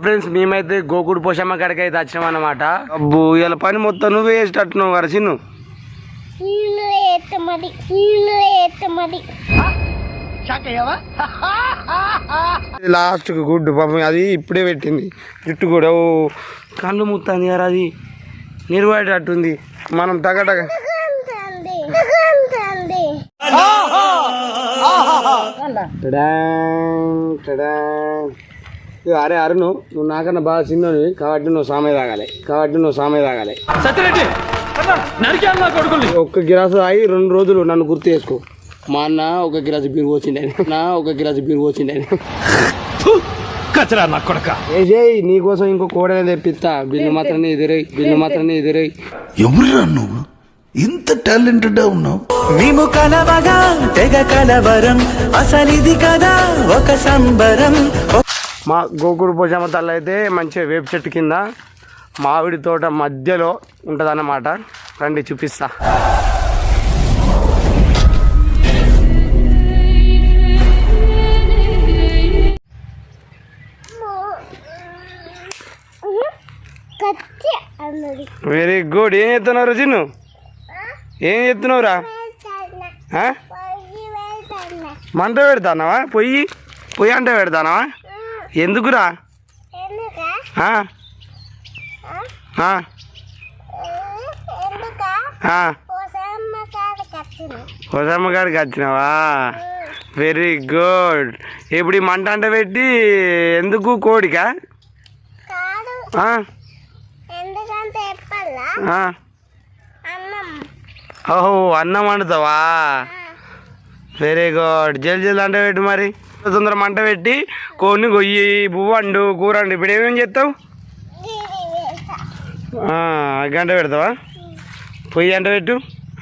Friends మేమైతే గోకుడు పోషమ్మ కాడికి అయితే వచ్చినాం అనమాట అబ్బో ఇలా పని మొత్తం నువ్వే వేసేటట్టున్నావు కదా చిన్ను? ఎత్తమది లాస్ట్కి గుడ్డు పాపం అది ఇప్పుడే పెట్టింది. జుట్టు కూడా ఓ కళ్ళు ముత్తాంది కదా అది. నిర్వాడేటట్టుంది మనం అంతంది అంతంది అరే అరుణు నువ్వు నాకన్నా బాగా చిన్నవి కాబట్టి నువ్వు సామే తాగాలి. కాబట్టి నువ్వు సామే తాగాలి. ఒక్క గిలాసు తాగి రెండు రోజులు నన్ను గుర్తు చేసుకో. మా అన్న ఒక గిలాసు బీరు పోసిండే నా ఒక గిలాసు బీరు పోసిండే ఫు, కచరా నా కొడక. ఏసేయ్ నీకోసం ఇంకో కోడనే తెప్పిస్తా. బిల్లు మాత్రం ఎదురై బిల్లు మాత్రం ఎదురై ఎవరురా నువ్వు? ఇంత టాలెంటెడ్ ఉన్నావు. మేము కలవగా తెగ కలవరం. అసలిది కదా ఒక సంబరం. మా గోకుడు పోషమ్మ తల్లి అయితే మంచిగా వేప చెట్టు కింద మామిడి తోట మధ్యలో ఉంటుందన్నమాట. రండి చూపిస్తా. వెరీ గుడ్ ఏం చెప్తున్నారు చిన్ను ఏం చెప్తున్నావురా మంట పెడతానావా? పొయ్యి? పొయ్యి అంట పెడతానావా? ఎందుకురా? కొసమ్మ గారికి వచ్చినావా వెరీ గుడ్ ఇప్పుడు ఈ మంట అంట పెట్టి ఎందుకు కోడికా? ఓహో అన్నం వండుతావా వెరీ గుడ్ జల్ జల్ అంట పెట్టి మరి. తొందర మంట పెట్టి కోడిని గొయ్యి పువ్వు వండు కూర వండు ఇప్పుడు ఏమేమి చేస్తావు? అంట పెడతావా? పొయ్యి అంట పెట్టు.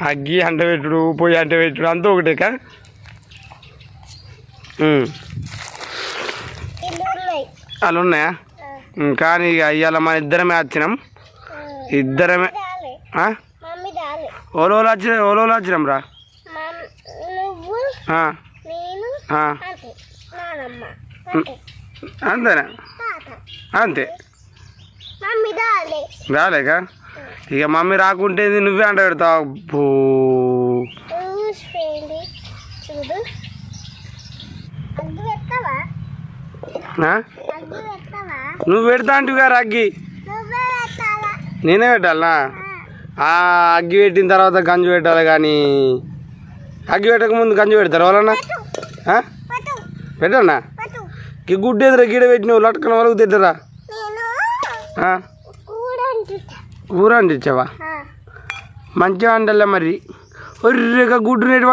అగ్గి అంట పెట్టుడు పొయ్యి అంట పెట్టుడు. అంతా. ఇల్లు ఉన్నాయి అలా ఉన్నాయా? కానీ ఇక ఇవాళ మన ఇద్దరమే వచ్చినాం. ఇద్దరమే. ఓలోలు వచ్చిన ఓలోలు వచ్చినాం రా అంతేనా? అంతే. రాలేక ఇక మమ్మీ రాకుంటే నువ్వే అంట పెడతావు. అబ్బో. నువ్వు పెడతా అంటివి గారు అగ్గి నేనే పెట్టాలనా? ఆ. అగ్గి పెట్టిన తర్వాత గంజు పెట్టాలి కానీ అగ్గి పెట్టక ముందు గంజు పెడతారు ఎవరన్నా? ఆ? పట్టు. పెట్టన్నా పట్టు ఈ గుడ్డు ఎదురు గీడ పెట్టినవు లట్కన వరకు అంటుతా కూర అంటించావా? మంచిగా అంటలే మరి. ఒర్రెగా గుడ్డు నేటి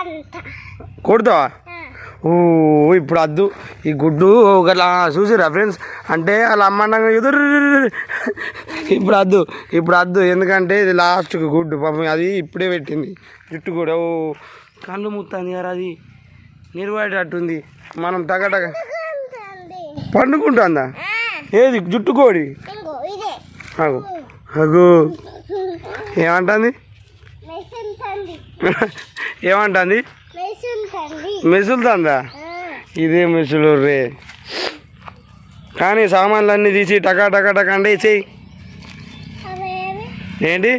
అంట. కొడతావా? ఓ ఇప్పుడు అద్దు. ఈ గుడ్డు ఒకలా చూసిరా ఫ్రెండ్స్? అంటే అలా అమ్మండంగా ఎదురు ఇప్పుడు అద్దు ఇప్పుడు అద్దు ఎందుకంటే ఇది లాస్ట్కి గుడ్డు పాపం అది ఇప్పుడే పెట్టింది. జుట్టు కూడా ఓ కళ్ళు ముత్తాంది కదా అది. నిర్వాడేటట్టుంది మనం టగటగ అంటుంది పండుకుంటుందా? ఏది జుట్టు కోడి? అగు అగు ఏమంటుంది? ఏమంటుంది? మెసులుతుందా. ఇదే మెసులు రే. కానీ సామాన్లన్నీ తీసి టకా టకా టకా అంటే చెయ్యి. అవేవి ఏంటి?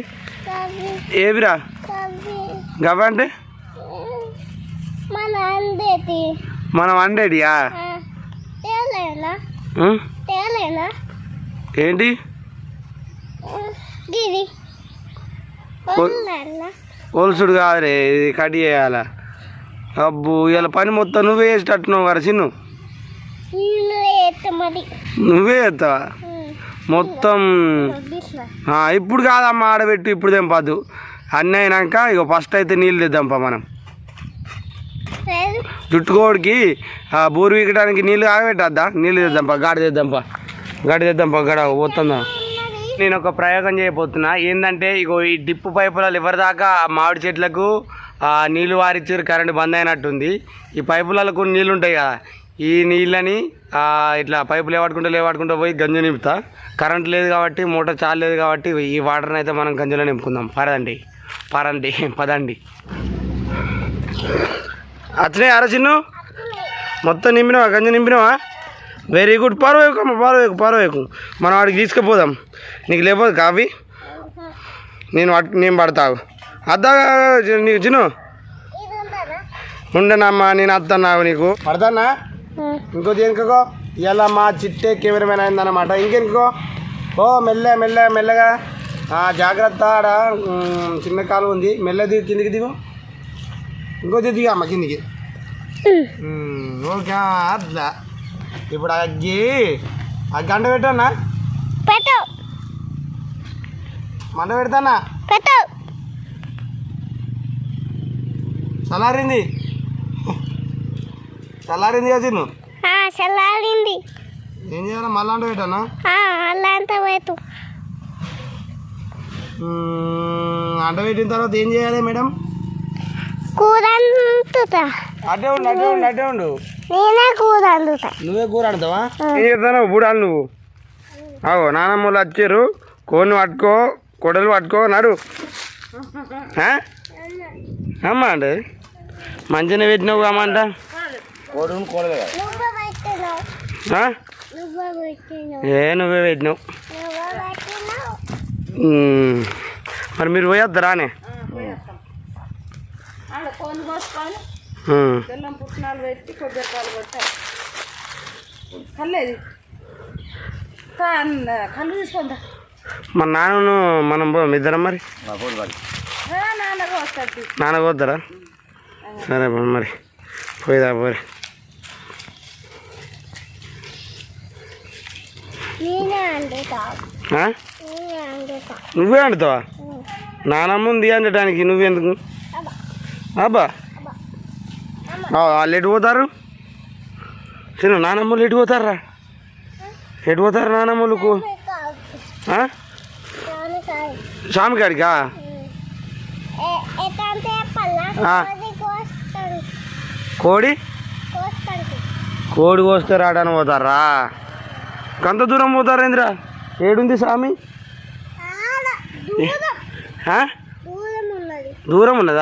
ఏవిరా కవి గవ అంటే మన? తేలేనా? ఏంటి? ఒలుసుడు కాదురే ఇది కట్ చేయాలా? అబ్బు ఇలా పని మొత్తం నువ్వే వేసేటట్టున్నావు కదా చిన్ను. నీళ్ళు ఎత్తమది నువ్వే చేస్తావా మొత్తం ఇప్పుడు కాదమ్మా ఆడబెట్టు ఇప్పుడు తెంపద్దు. అన్నీ అయినాక ఇక ఫస్ట్ అయితే నీళ్ళు తెద్దాంపా మనం. జుట్టుకోడికి బోరు వీకడానికి నీళ్ళు ఆగబెట్టద్దా? నీళ్ళు తెద్దాంపా గాడి తెద్దాంపా. గాడి తెద్దాంపా గడ పోతుందా? నేను ఒక ప్రయోగం చేయబోతున్నా. ఏంటంటే ఇగో ఈ డిప్పు పైపులలో ఎవరిదాకా మామిడి చెట్లకు నీళ్ళు వారిచ్చారు కరెంటు బంద్ అయినట్టుంది. ఈ పైపులలో కొన్ని నీళ్ళు ఉంటాయి కదా ఈ నీళ్ళని ఆ, ఇట్లా పైపులు లేవాడుకుంటూ లేవాడుకుంటూ పోయి గంజు నింపుతా. కరెంట్ లేదు కాబట్టి మోటార్ చాలు లేదు కాబట్టి ఈ వాటర్ని అయితే మనం గంజులో నింపుకుందాం. పదండి. పరండి పదండి. వచ్చినాయి అర చిన్ను. మొత్తం నింపినావా? గంజ నింపినావా? వెరీ గుడ్ పారవేకు అమ్మ పారవేకు పారవేకు. మనం వాడికి తీసుకుపోదాం. నీకు లేకపోతే కాఫీ నేను నేను పడతావు అద్దా నీకు ఉంటుందా ఉండనమ్మా నేను వస్తాను నీకు. పడతానా? ఇంకో దేనికో ఇలా మా చిట్టే కెమెరామెన్ అయిందన్నమాట. ఇంకెందుకో ఓ మెల్ల మెల్ల మెల్లగా. ఆ, జాగ్రత్త ఆడ చిన్న కాలు ఉంది. మెల్ల దిగు కిందికి దిగు. ఇంకో దిగు అమ్మ కిందికి. ఓకే అట్లా. ఇప్పుడు అగ్గి. ఆ గంట పెట్టానా పెట్టు. మంట పెడతానా? చల్లారింది. చల్లారింది కదా తిను. ఆ, చల్లారింది. ఏం చేయాలి? మళ్ళీ అంట పెట్టానా? అలా అంతా పెట్టు. అంట పెట్టిన తర్వాత ఏం చేయాలి మేడం? కూర అంటుతా. అటే ఉండు అటే ఉండు అటే ఉండు. నేనే కూర అంటుతా. నువ్వే కూర అంటావా? ఏం చేస్తావు బూడాలు నువ్వు. అవు నానమ్మలు వచ్చారు. కోని పట్టుకో కొడలు పట్టుకో నడు? అమ్మ అంటే మంచిగా పెట్టినావు అమ్మంట నువ్వు ఆ? నువ్వు పెట్టినావు. ఏ నువ్వే పెట్టినావు. మ్మ్. మరి మీరు పోయేద్దరానే. బెల్లం పుట్టినాలు పెట్టి కొబ్బరి పాలు కొట్టాలి. కల్లేది? కళ్ళు తీసుకుంటా మన నాన్నను మనం పోదాం ఇద్దరం మరి. నాన్నగా నాన్న పోతారా? సరే మరి పోయిదా పోయి నేనే అంటుతా ఆ? నేనే అంటుతా నువ్వే అంటుతావా నానమ్మ ఉంది అనడానికి నువ్వెందుకు? అబ్బా. వాళ్ళు ఎటు పోతారు? చిన్న నానమ్మలు ఎటు పోతారా ఎటు పోతారు నానమ్మలకు? స్వామి కాడికా. కోడి కోడి కోస్తే రావడానికి పోతారా? కొంత దూరం పోతారా ఇంద్రా ఏడుంది స్వామి? దూరం. ఉన్నది.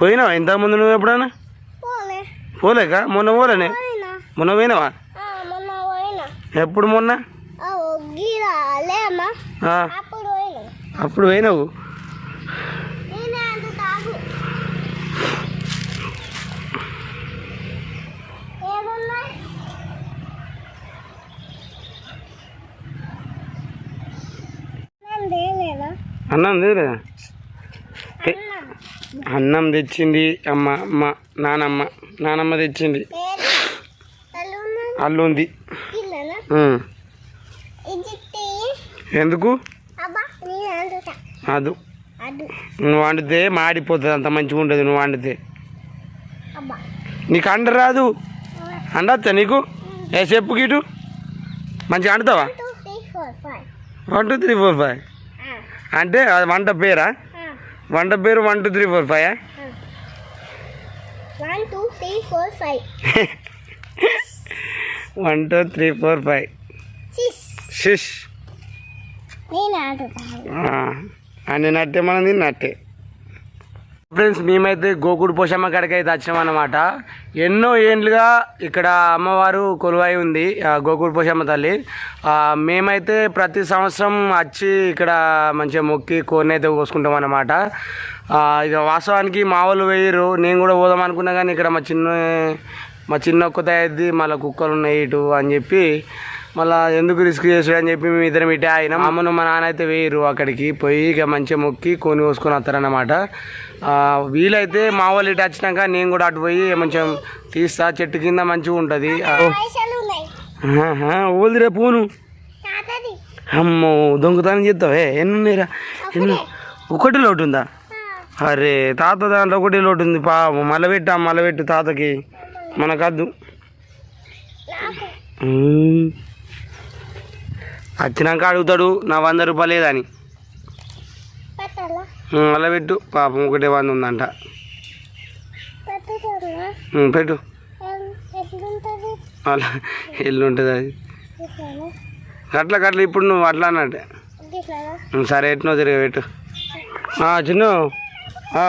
పోయినావా? ఇంతకుముందు నువ్వు ఎప్పుడైనా పోలే. పోలేక? మొన్న పోలేనే? మొన్న పోయినావా? ఎప్పుడు మొన్న? అప్పుడు పోయినావు నేనే అంత తాగు ఏమున్నాయి నేను తేలేదా? అన్నం లేదా అన్నం తెచ్చింది అమ్మ అమ్మ నానమ్మ నానమ్మ తెచ్చింది. అల్లు ఉంది. ఎందుకు? అదు. నువ్వు వండితే మాడిపోతుంది అంత మంచిగా ఉంటుంది నువ్వు వండితే. నీకు అండ రాదు. అండొచ్చా నీకు? ఏ చెప్పు గిటు. మంచిగా అండుతావా? One two three four five అంటే అది వంట పేరా వంట పేరు one two three four five one two three four five one two three four five six షిష్ నేను అంటుతాను అని నట్టే మనం తిన్నట్టే ఫ్రెండ్స్ మేమైతే గోకుడు పోషమ్మ కాడికి అయితే వచ్చామన్నమాట ఎన్నో ఏండ్లుగా ఇక్కడ అమ్మవారు కొలువై ఉంది గోకుడు పోషమ్మ తల్లి. మేమైతే ప్రతి సంవత్సరం వచ్చి ఇక్కడ మంచిగా మొక్కి కోరిని అయితే కోసుకుంటాం అన్నమాట ఇక వాస్తవానికి మా వాళ్ళు వేయరు నేను కూడా పోదాం అనుకున్నా కానీ ఇక్కడ మా చిన్న మా చిన్న ఒక్కతే అయింది మళ్ళీ కుక్కలు ఉన్నాయి ఇటు అని చెప్పి మళ్ళీ ఎందుకు రిస్క్ చేస్తాడు అని చెప్పి మేము ఇద్దరం ఇటే అయినాం. అమ్మను మా నాన్న అయితే వేయరు అక్కడికి పోయి ఇక మంచిగా మొక్కి కొని కోసుకొని వస్తారన్నమాట. వీలైతే మా వాళ్ళు ఇటు వచ్చినాక నేను కూడా అటు పోయి మంచిగా తీస్తా చెట్టు కింద మంచిగా ఉంటుంది. పైసలు ఉన్నాయి. ఓల్ది రే పూను. అమ్మో దొంగతనం చేస్తావే? ఎన్ని ఉన్నాయిరా ఎన్ని? ఒకటి లోటు ఉందా? అరే తాత దాంట్లో ఒకటి లోటు ఉంది పా మళ్ళీ పెట్టు తాతకి. మనకద్దు. వచ్చినాక అడుగుతాడు నా వంద రూపాయలు మళ్ళీ పెట్టు. పాపం ఒకటే వంద ఉందంట. పెట్టు. అలా ఎల్లు ఉంటుంది అది అట్లా అట్లా ఇప్పుడు నువ్వు అట్లా అన్నట్టే. సరే ఎట్నో తిరిగి పెట్టు. ఆ, చిన్ను. ఆ,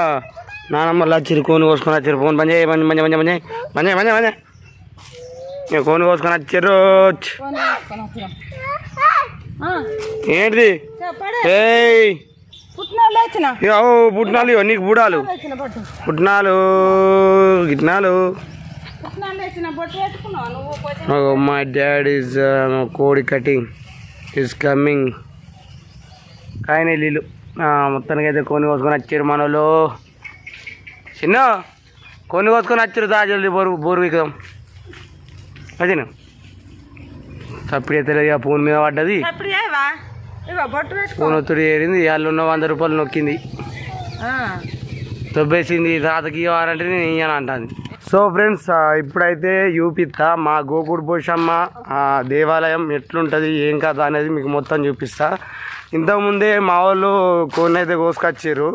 నానమ్మ వచ్చిరు కోని కోసుకొని వచ్చారు ఫోన్ పని చేయి మంచి మంచి మంచి మంచి మంచి మంచి మంచి కోని కోసుకొని వచ్చారు ఏంటిది? చెప్పడే. ఏయ్. పుట్నాలు ఇగో నీకు బుడాలు. పుట్నాలు గిట్నాలు. మై డాడ్ ఈజ్ కోడి కటింగ్. ఈజ్ కమింగ్ కాయనే నీళ్ళు మొత్తానికి అయితే కొని కోసుకొని వచ్చారు మనలో చిన్న కొని కోసుకొని వచ్చారు దా జల్దీ బోరు బోరు అదేనా? తప్పుడు తెలియదు ఇక ఫోన్ మీద పడ్డది. ఒత్తిడి ఏరింది వాళ్ళు ఉన్న వంద రూపాయలు నొక్కింది. ఆ, దొబ్బేసింది తాతకి ఇవ్వాలంటే నేను ఇయ్యను అంటాను సో ఫ్రెండ్స్ ఇప్పుడైతే చూపిస్తా మా గోకుడు పోషమ్మ దేవాలయం ఎట్లుంటుంది ఏం కథ అనేది మీకు మొత్తం చూపిస్తా. ఇంతకుముందే మా వాళ్ళు కోడిని అయితే కోసుకొచ్చారు.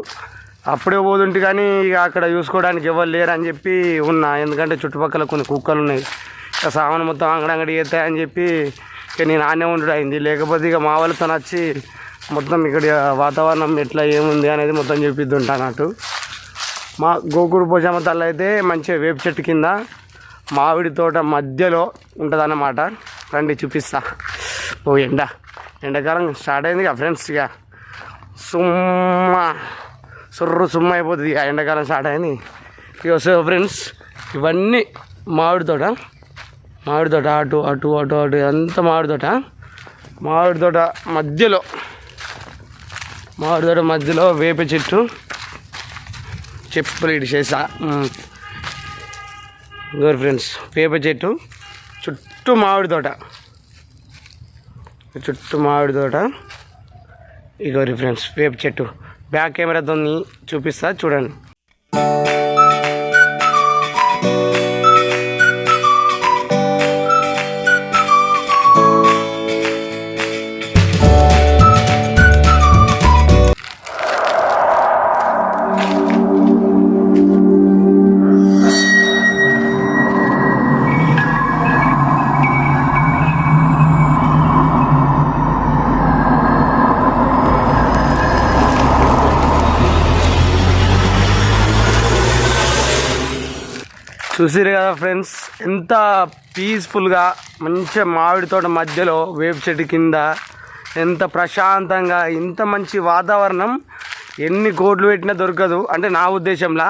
అప్పుడే పోతుంటే కానీ ఇక అక్కడ చూసుకోవడానికి ఎవరు లేరు అని చెప్పి ఉన్నా. ఎందుకంటే చుట్టుపక్కల కొన్ని కుక్కలు ఉన్నాయి. ఇక సామాను మొత్తం అంగడంగడి చేస్తాయని చెప్పి ఇక నేను ఆనే ఉండడం అయింది లేకపోతే ఇక మా వాళ్ళతో వచ్చి మొత్తం ఇక్కడ వాతావరణం ఎట్లా ఏముంది అనేది మొత్తం చూపిద్దుంటా అన్నట్టు మా గోకుడు పోషమ్మ తల్లి అయితే మంచిగా వేప చెట్టు కింద మామిడి తోట మధ్యలో ఉంటుందన్నమాట. రండి చూపిస్తా. ఓ ఎండ. ఎండాకాలం స్టార్ట్ అయింది ఇక ఫ్రెండ్స్ ఇక. సుమ్మ. సుర్రు సుమ్మ అయిపోతుంది ఇక ఎండాకాలం స్టార్ట్ అయింది. ఇక సో ఫ్రెండ్స్ ఇవన్నీ మామిడి తోట. మామిడి తోట అటు అటు అటు అటు అంతా మామిడి తోట మామిడి తోట మధ్యలో మామిడి తోట మధ్యలో వేప చెట్టు చెప్పులు ఇటు చేసా. గోర్ ఫ్రెండ్స్ వేప చెట్టు చుట్టూ మామిడి తోట చుట్టూ మామిడి తోట ఇగోరి ఫ్రెండ్స్ వేప చెట్టు. బ్యాక్ కెమెరాతో చూపిస్తా చూడండి. చూసిరు కదా ఫ్రెండ్స్? ఎంత పీస్ఫుల్గా మంచిగా మామిడి తోట మధ్యలో వేప చెట్టు కింద ఎంత ప్రశాంతంగా ఇంత మంచి వాతావరణం ఎన్ని కోట్లు పెట్టినా దొరకదు. అంటే నా ఉద్దేశంలో.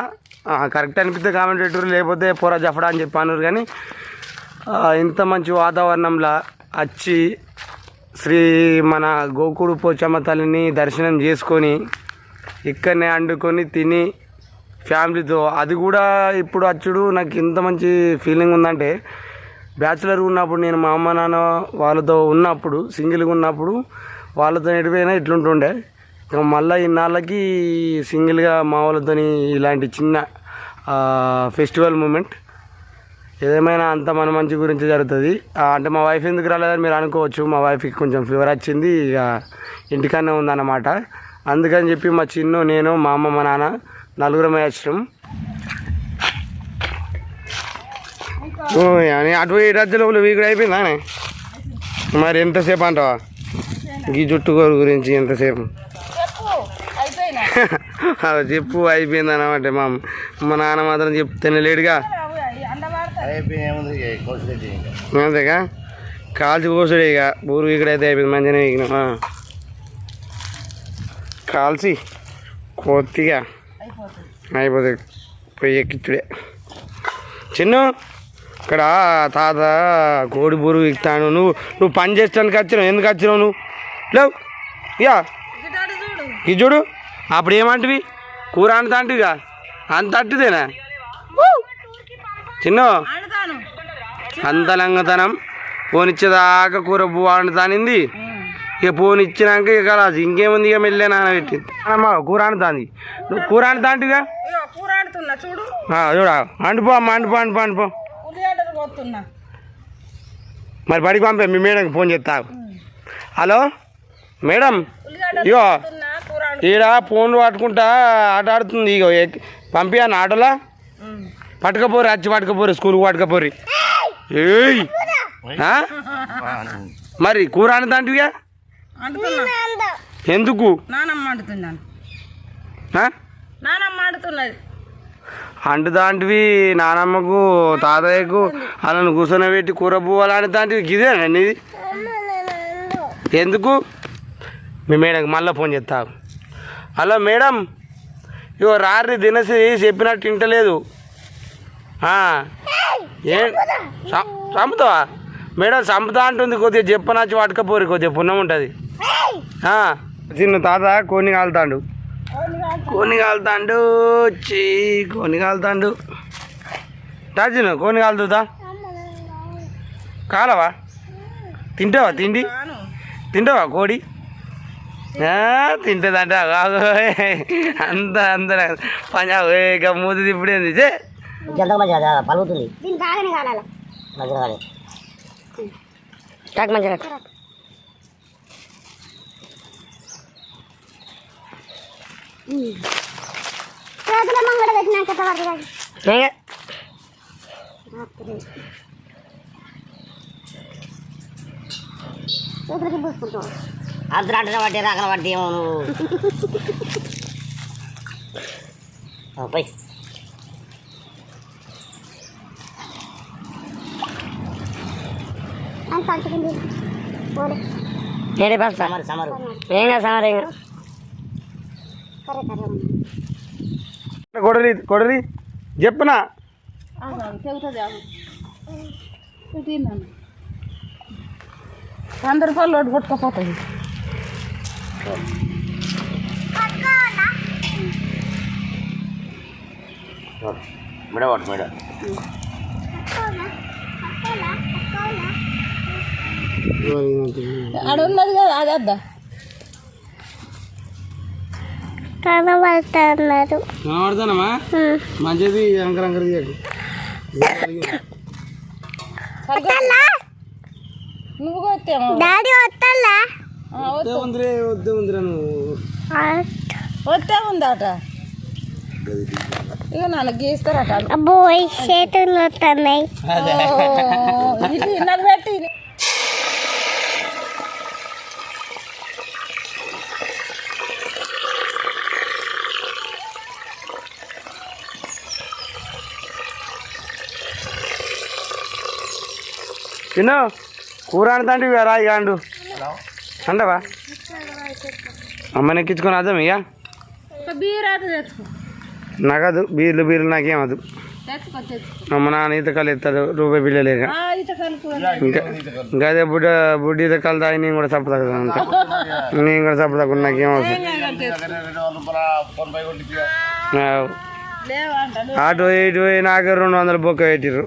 కరెక్ట్ అనిపిస్తే కామెంట్ పెట్టరు లేకపోతే పోరా జఫడా అని చెప్పాను కానీ ఇంత మంచి వాతావరణంలో వచ్చి శ్రీ మన గోకుడు పోచమ్మ తల్లిని దర్శనం చేసుకొని ఇక్కడనే వండుకొని తిని ఫ్యామిలీతో. అది కూడా ఇప్పుడు అచ్చుడు నాకు ఇంత మంచి ఫీలింగ్ ఉందంటే బ్యాచిలర్ ఉన్నప్పుడు నేను మా అమ్మ నాన్న వాళ్ళతో ఉన్నప్పుడు సింగిల్గా ఉన్నప్పుడు వాళ్ళతో ఎడిపోయినా ఇట్లుంటుండే. ఇక మళ్ళీ ఇన్నాళ్ళకి సింగిల్గా మా వాళ్ళతో ఇలాంటి చిన్న ఫెస్టివల్ మూమెంట్ ఏదేమైనా అంత మన మంచి గురించి జరుగుతుంది. అంటే మా వైఫ్ ఎందుకు రాలేదని మీరు అనుకోవచ్చు. మా వైఫ్కి కొంచెం ఫీవర్ వచ్చింది. ఇక ఇంటికన్నా ఉందన్నమాట. అందుకని చెప్పి మా చిన్ను నేను మా అమ్మ మా నాన్న నలుగురం వచ్చినాం అటు ఇటు వచ్చే లోపల వీకుడు అయిపోయిందా మరి ఎంతసేపు అంటావా? ఈ జుట్టు గోరు గురించి ఎంతసేపు? చెప్పు అది చెప్పు అయిపోయింది అనమాట మా మా నాన్న మాత్రం చెప్తేనే లేడుగా. అంతేగా? కాల్చి కోసుడే ఇక. ఊరు ఇక్కడైతే అయిపోయింది మంచిగానే ఎగిన కాల్చి కొద్దిగా. అయిపోతుంది పొయ్యి ఎక్కిచ్చుడే చిన్ను ఇక్కడ తాత కోడి బూరు ఇస్తాను నువ్వు నువ్వు పని చేస్తానికి వచ్చినావు. ఎందుకు వచ్చినావు నువ్వు? లేవు. చూడు ఇది చూడు అప్పుడు ఏమంటివి? కూర అంటాంటివిగా అంత అట్టుదేనా? చిన్న అంత లంగతనం. పోనిచ్చేదాకా కూర పువ్వు వండుతానింది ఇక పోని ఇచ్చినాక ఇక రాజు ఇంకేముంది ఇక మెల్లే నానబెట్టింది అమ్మా కూర వండుతాంది నువ్వు కూర ఆడుతున్నా చూడు. అంటుపో అమ్మ అంటుపో ఉల్లిగడ్డలు పోతున్నా. మరి బడికి పంపే మీ మేడంకి ఫోన్ చేస్తా. హలో? మేడం ఇగో ఈడ ఫోన్లు పట్టుకుంటా ఆట ఆడుతుంది ఇగో పంపియాను ఆటోలా? పట్టుకపోరు వచ్చి పట్టుకపోరు స్కూల్కి పట్టుకపోరు. ఏయ్? మరి కూర అంటాంటివిగా అంటున్నా ఎందుకు? నానమ్మ అంటున్నాను ఆ? నానమ్మ ఆడుతున్నది అంటు దాంటివి నానమ్మకు తాతయ్యకు వాళ్ళని కూర్చొని పెట్టి కూర పువ్వాలని దాంటివి ఇదేనండి ఇది. ఎందుకు? మీ మేడంకి మళ్ళీ ఫోన్ చేస్తా. హలో మేడం ఇగో రాత్రి దినసి చెప్పినట్టు వింటలేదు. ఆ, ఏ? చంపుతావా? మేడం చంపుతా అంటుంది కొద్దిగా చెప్పనచ్చి పట్టుకపోరు కొద్దిగా పుణ్యం ఉంటుంది చిన్న తాత కోని కాలుతాండు. కోని కాలుతాండు చీ కోని కాలుతాండు. రాజును కోని కాలుతుందా? కాలవా? తింటావా తిండి? తింటావా కోడి? తింటుందంట. అంత అంత పంజాబ్ ఇక మూతి తిప్పుడేంది చే. మంచిగా పలుకుతుంది దీన్ని బాగానే కాలాలి మంచిగా కానీ కాక మంచిగా చేతుల మంగళ పెట్టినాక పడుతుంది చేతులకి పూసుకుంటాం అంతరం అంటే పట్టి రాకన పట్టి ఏమో నువ్వు ఆ, పోయి అని పంచుకుంది పోలే నేనే పస్తా సమరు సమరు ఏం కాదు కొడలి కొడలి. చెప్పనా. వంద రూపాయలు లోటు కొట్టుకపోతుంది మెడ పట్టు మెడ. ఆడ ఉన్నది కదా అది కనబడుతున్నారు. కనబడతానమ్మా మంచిది అంకర నువ్వు డాడీ వస్తల్లా వద్దే. ఉందిరే వద్దే ఉందిరా నువ్వు. వస్తే ఉందట. ఇక నాలుగు గీస్తారట. అబ్బోయ్ చేతులు వస్తున్నాయి పెట్టి ఇది. చిన్న కూర అంతంటే రా ఇక అండు? అండవా? అమ్మని ఎక్కించుకొని అర్థం ఇక నగదు బీర్లు బీర్లు నాకేమదు అమ్మ నాన్న ఈతకాలు ఎత్తాడు రూపాయి బిల్ల లేక. ఆ, ఇట కలుపు ఇంకా ఇంకా అదే బుడ్డ బుడ్డి ఈతకాలు తాగి నేను కూడా చప్పదా అంత నేను కూడా చప్పదా నాకేం అవసరం. ఆవ్. లేవంట అటు ఇటు పోయి నాకు రెండు వందల బొక్క పెట్టిర్రు.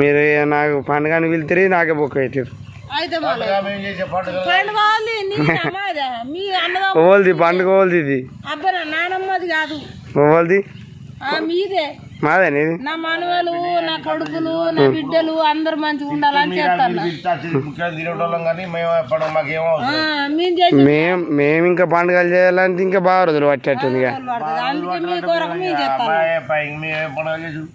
మీరు నాకు పండుగని పిలిచిరి నాకే బొక్క పెట్టిర్రు. ఓల్ది పండుగ ఓల్ది ఇది. అబ్బరా నానమ్మది కాదు. ఓల్ది ఆ మీదే. మాదే నీది? నా మనవలు నా కొడుకులు నా బిడ్డలు అందరు మంచిగా ఉండాలని చేస్తాను మేము మేము ఇంకా పండుగలు చేయాలంటే ఇంకా బాగా రోజులు అందుకే మీ కొరకు మేము చేస్తాను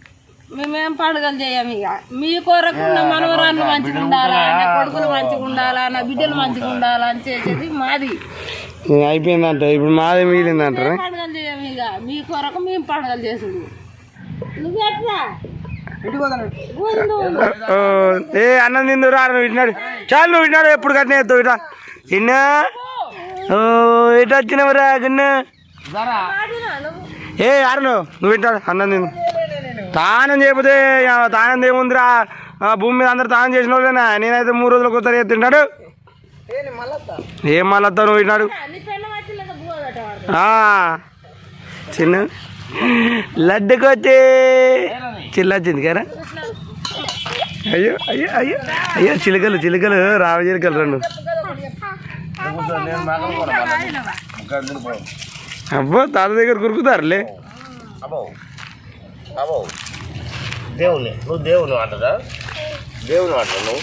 మేమేం పండుగలు చేయము ఇక. మీ కొరకు నా మనవరాలు మంచిగా ఉండాలా నా కొడుకులు మంచిగా ఉండాలా నా బిడ్డలు మంచిగా ఉండాలా అని చేసేది మాది. అయిపోయిందంట. ఇప్పుడు మాదే మిగిలిందంటారా? పండుగలు చేయము ఇక. మీ కొరకు మేము పండుగలు చేసుడు. ఏ అన్నం తిందు రా నువ్వు ఇట్నాడు. చాలు నువ్వు ఇట్నాడు ఎప్పుడు కట్టిన ఎత్తావు ఇట ఇన్నా ఓ ఇటు వచ్చినవరా గిన్నె ఏ అరను నువ్వు వింటాడు అన్నం తిందు తానం చేయకపోతే తానం ఏముందిరా భూమి మీద అందరు తానం చేసిన వాళ్ళేనా? నేనైతే మూడు రోజులకు ఒకసారి తింటాడు. ఏం మళ్ళా నువ్వు ఆ, చిన్న. లడ్డుకొచ్చి. చిల్లొచ్చింది కదా? అయ్యో అయ్యో అయ్యో అయ్యో చిలుకలు చిలుకలు రావ చిలుకలు రెండు. అబ్బో తాత దగ్గర కురుకుతారులే. దేవుని నువ్వు దేవుని అంటదా దేవుని అంట నువ్వు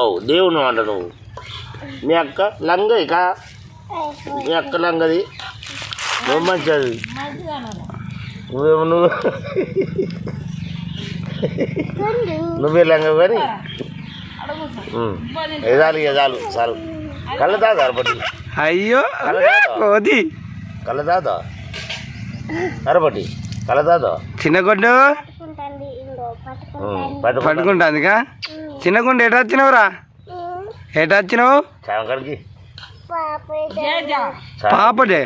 ఓ దేవుని అంట నువ్వు. మీ అక్క లంగ ఇక? మీ అక్క లంగది? మంచిది నువ్వేమో నువ్వు నువ్వే. లంగ కానీ ఎదాలు ఎదాలు చాలు కళ్ళ తాదా పట్టి అయ్యో కోతి. కళ్ళ తాదా అరబట్టి కలదాదో చిన్న గుండు? పట్టుకుంటాంది ఇంకో పట్టుకుంటాంది పట్టుకుంటా పట్టుకుంటాందిగా చిన్న గుండు ఎటు వచ్చినావురా? ఎటు వచ్చినావు? పాపడే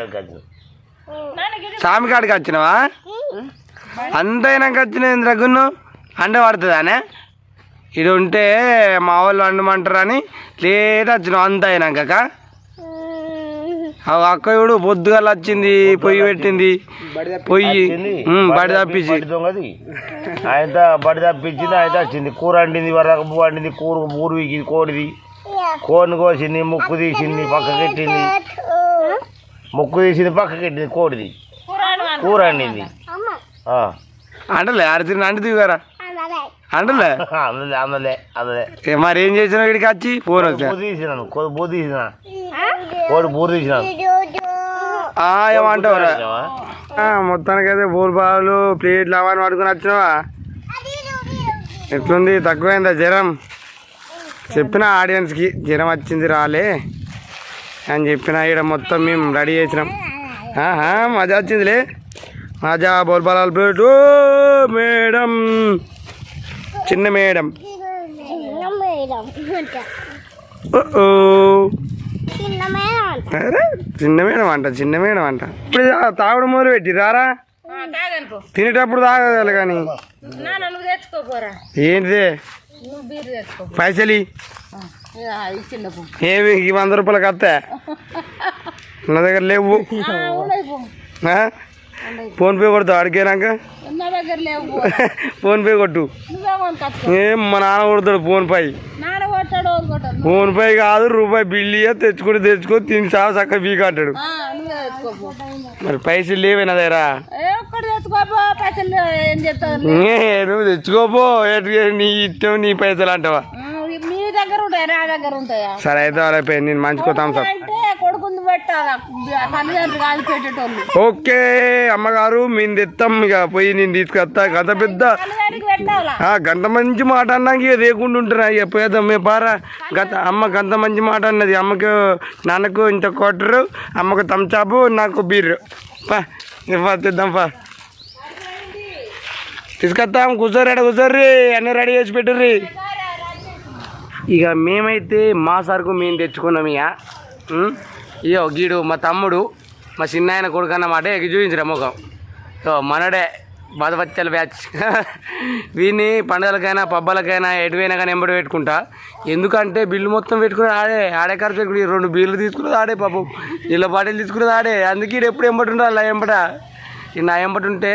స్వామి కాడికి వచ్చినావా? అంతైనాక వచ్చిన రఘును అండ పడుతుందానే? ఇది ఉంటే మా వాళ్ళు వండమంటారు అని లేట్ వచ్చినావు అంత అయినాక ఆ అక్క చూడు పొద్దుగాల వచ్చింది పొయ్యి పెట్టింది. పొయ్యి బడి తప్పించి. ఆయన బడి తప్పించింది ఆయన వచ్చింది. కూర వండింది వరకు వండింది కూర ఊరికి కోడిది. కోడిని కోసింది ముక్కు తీసింది పక్కకెట్టింది ముక్కు తీసింది పక్కకెట్టింది కోడిది. కూర ఆ. అంటలే అరచిన అంటే దిగారా అన్నదే అంటలే? అందలే అందలే అందలే. ఏ మరి ఏం చేసినావు వీడికి వచ్చి? ఫోన్ వచ్చా బూ తీసినాను కోడి బూ తీసిన. కోడి బూరు తీసినాను. ఆ, ఏమంటావురా ఆ, మొత్తానికైతే బోల్ బాలు ప్లేట్లు అవన్నీ పట్టుకుని వచ్చినావా? ఎట్లుంది? తక్కువైందా జ్వరం? చెప్పిన ఆడియన్స్కి జ్వరం వచ్చింది రాలే. అని చెప్పిన ఇక్కడ మొత్తం మేము రెడీ చేసినాం. మజా వచ్చిందిలే. మజా బోల్ బాలాలు ప్లేట్ ఓ, మేడం. చిన్న మేడం చిన్న మేడం అంట. చిన్న మేడం అంట. ఇప్పుడు తాగుడు మొదలు పెట్టి రారా? తినేటప్పుడు తాగదాలి కానీ. ఏంటిదే? పైసలి. ఏమి? ఈ వంద రూపాయలకి వస్తా నా దగ్గర లేవు. ఉండదు పో ఆ? ఫోన్ పే కొడతావు అడిగాక నా దగ్గర లేవు. పో ఫోన్ పే కొట్టు. ఏం మా నాన్న కొడతాడు ఫోన్ పై. నాన్న కొట్టాడు వాళ్ళు కొట్టాడు ఫోన్ పై కాదు రూపాయి బిల్లు ఇయ్య, తెచ్చుకుని తెచ్చుకో తిని సాగు చక్క బీ కట్టాడు మరి పైసలు లేవే నా దగ్గర. నువ్వు తెచ్చుకోపో నీ ఇష్టం నీ పైసలు అంటావా? దగ్గర ఉంటాయా? నా దగ్గర ఉంటాయా? సరే అయితే వాళ్ళపై నేను మంచుకోతాం సార్. అంటే కొడుకుంది పెట్టాలా తల్లిదండ్రులు కాదు పెట్టేటోళ్ళు. ఓకే అమ్మగారు మేము తెస్తాం ఇక పోయి నేను తీసుకొస్తా. గంత పెద్ద గంత మంచి మాట అన్నాక ఇక లేకుండా ఉంటున్నా. ఇక పోయేద్దాం మే పారా. గత అమ్మ గంత మంచి మాట అన్నది. అమ్మకు నాన్నకు ఇంత కొట్టరు. అమ్మకు తమ్చాపు నాకు బీర్రు. పా ఇవ్వ తెద్దాం పా. తీసుకొస్తాం కూర్చోరు ఎడ కూర్చోర్రి. అన్నీ రెడీ చేసి పెట్టుర్రి. ఇక మేమైతే మా సరుకు మేము తెచ్చుకున్నాం ఇక. ఇయో గీడు మా తమ్ముడు మా చిన్నాయన కొడుకు అన్నమాట ఇక చూపించరా ముఖం. So మనడే బదవచ్చల batch. వీని పండుగలకైనా పబ్బలకైనా ఎటువైనా కానీ ఎంబడి పెట్టుకుంటా. ఎందుకంటే బిల్లు మొత్తం పెట్టుకుని ఆడే ఆడే ఖర్చు పెట్టుకుని రెండు బిల్లు తీసుకున్నది ఆడే పాపం. ఇళ్ళ బాటిల్ తీసుకున్నది ఆడే. అందుకే ఎప్పుడు ఎంబటి ఉండాలి ఎంబట. నా ఎంబటి ఉంటే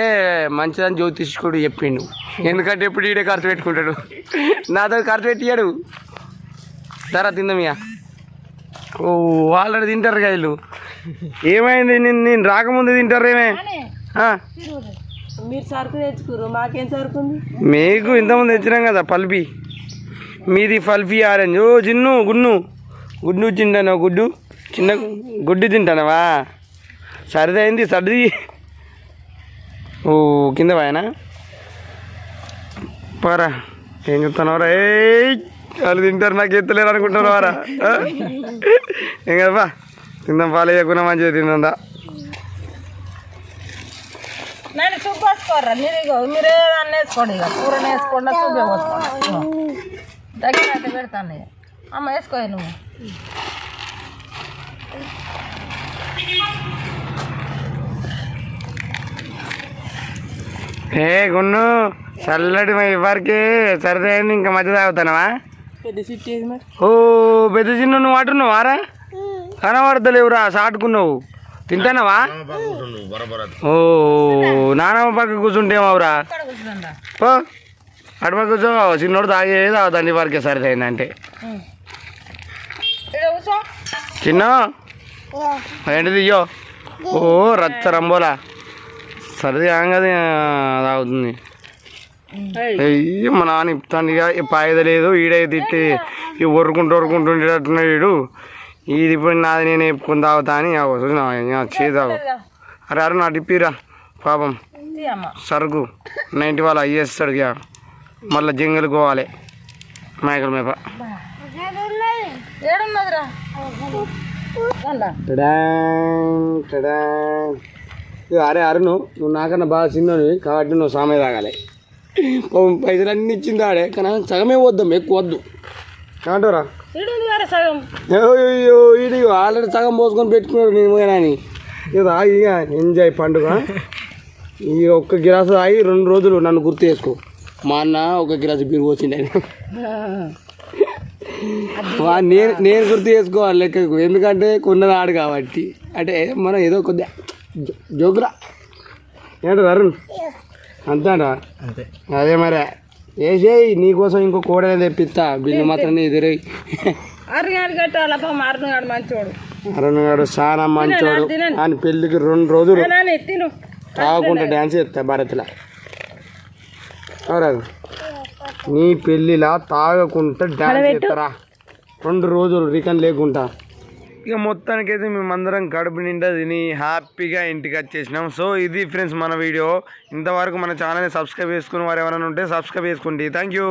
మంచిదని జ్యోతిష్కుడు చెప్పిండు. ఎందుకంటే ఎప్పుడు ఈడే ఖర్చు పెట్టుకుంటాడు. నాతో ఖర్చు పెట్టియాడు ధర తిందామియా ఓ ఆల్రెడీ తింటారు వీళ్ళు. ఏమైంది? నేను నేను రాకముందు తింటారు ఏమే? మీరు సరుకు తెచ్చుకోరు మాకేం సరుకుంది మీకు ఇంతకుముందు తెచ్చినాం కదా పల్పి. మీది పల్పి ఆరెంజ్. ఓ చిన్ను గున్ను. గుడ్డు తింటాను గుడ్డు? చిన్న గుడ్డు తింటానవా? సరిది అయింది సర్ది. ఓ కింద పోయానా? పోరా. ఏం చెప్తున్నావురా ఏ వాళ్ళు తింటారు నాకు ఎత్తలేరు అనుకుంటున్నావారా ఆ? ఏం కదపా తిందాం పాలు వేయకుండా మంచిగా తిందా నన్ను సూప్ వేసుకోర్రా మీరు ఇగో మీరు అన్న వేసుకోండి ఇక కూర వేసుకోండి సూప్ వేసుకోండి దగ్గర అయితే పెడతాను ఇక అమ్మ వేసుకో నువ్వు. ఏ గున్ను చల్లటి మా ఇవ్వరికి సరదా అయింది ఇంకా మధ్య తాగుతానవా? ఓ పెద్ద చిన్న నువ్వు అంటున్నావు ఆరా కనబడతలేవురా సాటుకున్నావు. తింటానవా? ఓ నానమ్మ పక్క కూర్చుంటేమావురా ఓ అటుపక్క కూర్చో చిన్నోడు తాగే తాగుతాను వరకే సరదా అయిందంటే ఇక్కడ కూర్చో. చిన్న ఏంటిది ఇయ్యో. ఓ రచ్చ రంబోలా. సరది కాగానే తాగుతుంది. అయ్యి మా నాన్న ఇప్పుతాను ఇక ఈ పాయద లేదు ఈడే తిట్టి ఈ ఒరుకుంటూ ఒరుకుంటుండేటట్టున్నాడు వీడు. ఇది ఇప్పుడు నాది నేను చెప్పుకుని తాగుతా అని చేతావు అరే అరే నా టిప్పిరా పాపం. సరుకు నైన్టీ వాళ్ళు అయ్యేస్తాడు ఇక. మళ్ళీ జంగలు పోవాలి. మేకల మేప. అరే అరుణు నువ్వు నాకన్నా బాగా చిన్నవి కాబట్టి నువ్వు సామె తాగాలి. పైసలు అన్ని ఇచ్చింది ఆడే. కానీ సగమే వద్దాం ఎక్కువ వద్దు. కదా సగం. అయ్యో ఇది ఆల్రెడీ సగం పోసుకొని పెట్టుకున్నాడు నేను అని. తాగి ఇక ఎంజాయ్ పండుగ. ఈ ఒక్క గిలాసు తాగి రెండు రోజులు నన్ను గుర్తు చేసుకో. మా అన్న ఒక గిలాసు బీరు పోసిండు నేను నేను గుర్తు చేసుకోవాలి లెక్కకు. ఎందుకంటే కొన్నది ఆడు కాబట్టి. అంటే మనం ఏదో కొద్దిగా జో- జోకురా. ఏంటో అరుణ్? అంతాడా అంతే. అదే మరి. వేసేయి నీకోసం ఇంకో కోడనే తెప్పిస్తా. బిల్లు మాత్రం ఎదురై అరగాడు కట్టాలప్ప మరణగాడు మంచోడు. అరుణ్ గారు చాలా మంచోడు. ఆయన పెళ్ళికి రెండు రోజులు తాగకుండా డ్యాన్స్ చేస్తా భారత్లో. అవునా నీ పెళ్ళిలా తాగకుండా డ్యాన్స్ చేస్తారా? రెండు రోజులు రికన్ లేకుండా. ఇక మొత్తానికైతే మేమందరం కడుపు నిండా తిని హ్యాపీగా ఇంటికి వచ్చేసినాం. సో ఇది ఫ్రెండ్స్ మన వీడియో. ఇంతవరకు మన ఛానల్ని సబ్స్క్రైబ్ చేసుకుని వారు ఎవరైనా ఉంటే సబ్స్క్రైబ్ చేసుకోండి. Thank you